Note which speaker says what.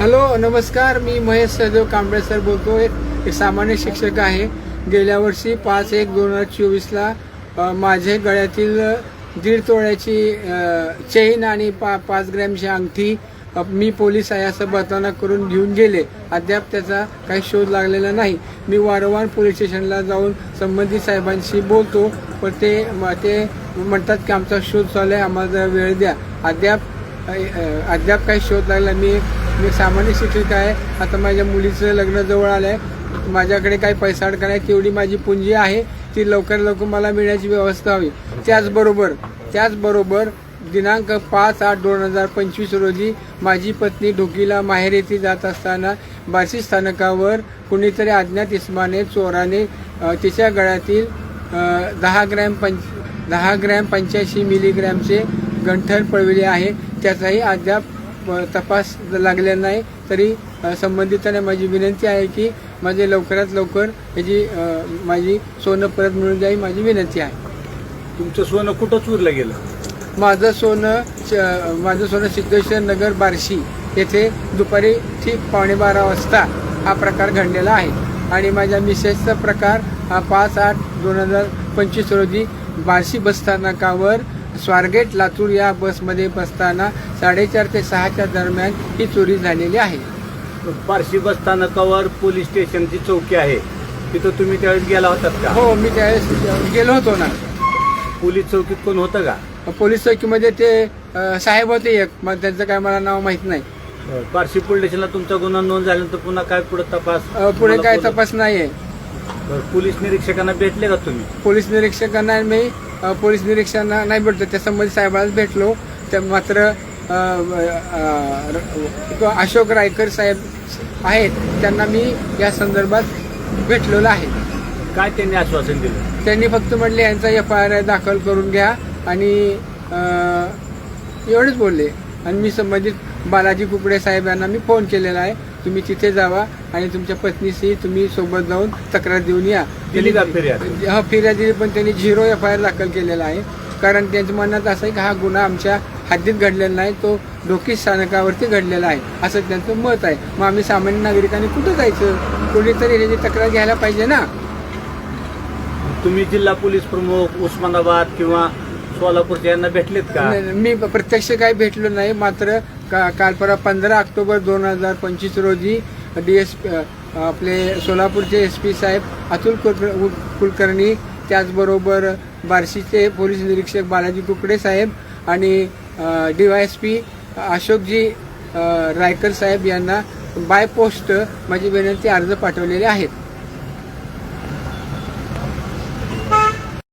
Speaker 1: Hello नमस्कार. मी Mahesh Sadev Kamble sir बोलतो एक सामान्य शिक्षक आहे. गेल्या वर्षी पाच एक दोन हजार चोवीसला माझे गळ्यातील दीड तोळ्याची चेन आणि पा पाच ग्रॅमची अंगठी मी पोलीस आहे असं बताना करून घेऊन गेले. अद्याप त्याचा काही शोध लागलेला नाही. मी वारंवार पोलीस स्टेशनला जाऊन संबंधित साहेबांशी बोलतो पण ते ते म्हणतात की आमचा शोध चालू आहे आम्हाला वेळ द्या. अद्याप अद्याप काही शोध लागला. मी मी सामान्य शिक्षिका आहे. आता माझ्या मुलीचं लग्न जवळ आलं आहे माझ्याकडे काही पैसा अडका नाही. तेवढी माझी पुंजी आहे. ती लवकर लवकर मला मिळण्याची व्यवस्था हवी. त्याचबरोबर त्याचबरोबर दिनांक पाच आठ दोन हजार पंचवीस रोजी माझी पत्नी ढोकीला माहेर येथे जात असताना बार्शी स्थानकावर कुणीतरी अज्ञात इस्माने चोराने तिच्या गळ्यातील दहा ग्रॅम पंच दहा ग्रॅम पंच्याऐंशी मिलीग्रॅमचे गंठण पळविले आहे. त्याचाही अद्याप तपास लागलेला नाही तरी संबंधितांना माझी विनंती आहे की माझे लवकरात लवकर याची माझी सोनं परत मिळून जाईल माझी विनंती आहे.
Speaker 2: तुमचं सोनं कुठं चोरलं गेलं?
Speaker 1: माझं सोनं माझं सोनं सिद्धेश्वर नगर बार्शी येथे दुपारी ठीक पावणे बारा वाजता हा प्रकार घडलेला आहे. आणि माझ्या मिसेसचा प्रकार हा पाच आठ दोन हजार पंचवीस रोजी बार्शी बसस्थानकावर स्वारगेट लातूर या बसमध्ये बसताना साडेचार ते सहाच्या दरम्यान ही चोरी झालेली आहे.
Speaker 2: पारशी बस स्थानकावर पोलीस स्टेशनची चौकी आहे. तिथं तुम्ही त्यावेळेस गेला होतात का?
Speaker 1: हो मी त्यावेळेस गेलो होतो ना.
Speaker 2: पोलीस चौकीत कोण होतं का?
Speaker 1: पोलीस चौकीमध्ये ते अ, साहेब होते एक मग त्यांचं काय मला नाव माहीत नाही.
Speaker 2: पारशी पोलीस स्टेशनला तुमचा गुन्हा नोंद झाल्यानंतर पुन्हा काय पुढे तपास?
Speaker 1: अ, पुढे काय तपास नाही आहे
Speaker 2: पोलीस निरीक्षकांना भेटले का तुम्ही?
Speaker 1: पोलीस निरीक्षकांना मी पोलीस निरीक्षकांना नाही भेटलो त्या संबंधित साहेबांनाच भेटलो. त्या मात्र अशोक रायकर साहेब आहेत त्यांना मी या संदर्भात भेटलेलो आहे.
Speaker 2: काय त्यांनी आश्वासन दिलं?
Speaker 1: त्यांनी फक्त म्हटले यांचा एफ आय आर दाखल करून घ्या. आणि एवढेच बोलले. आणि मी संबंधित बालाजी कुकडे साहेब यांना मी फोन केलेला आहे. तुम्ही तिथे जावा आणि तुमच्या पत्नीशी तुम्ही सोबत जाऊन तक्रार देऊन या.
Speaker 2: दिली का फिर्याद?
Speaker 1: हा फिर्याद दिली पण त्यांनी झिरो एफ आय आर दाखल केलेला आहे. कारण त्यांच्या म्हणण्यात असं आहे की हा गुन्हा आमच्या हद्दीत घडलेला नाही तो डोकी स्थानकावरती घडलेला आहे असं त्यांचं मत आहे. मग आम्ही सामान्य नागरिकांनी कुठं जायचं? कोणीतरी ह्याची तक्रार घ्यायला पाहिजे ना.
Speaker 2: तुम्ही जिल्हा पोलीस प्रमुख उस्मानाबाद किंवा सोलापूरच्या यांना भेटलेत का?
Speaker 1: नाही, नाही, मी प्रत्यक्ष काही भेटलो नाही मात्र का काल परवा पंधरा ऑक्टोबर दोन हजार पंचवीस रोजी डी एस आपले सोलापूरचे एस पी साहेब अतुल कुलकर- कुलकर्णी त्याचबरोबर बार्शीचे पोलीस निरीक्षक बालाजी कुकडे साहेब आणि D Y S P Ashokji अ, रायकर साहेब यांना बाय पोस्ट माझी विनंती अर्ज पाठवलेले आहेत.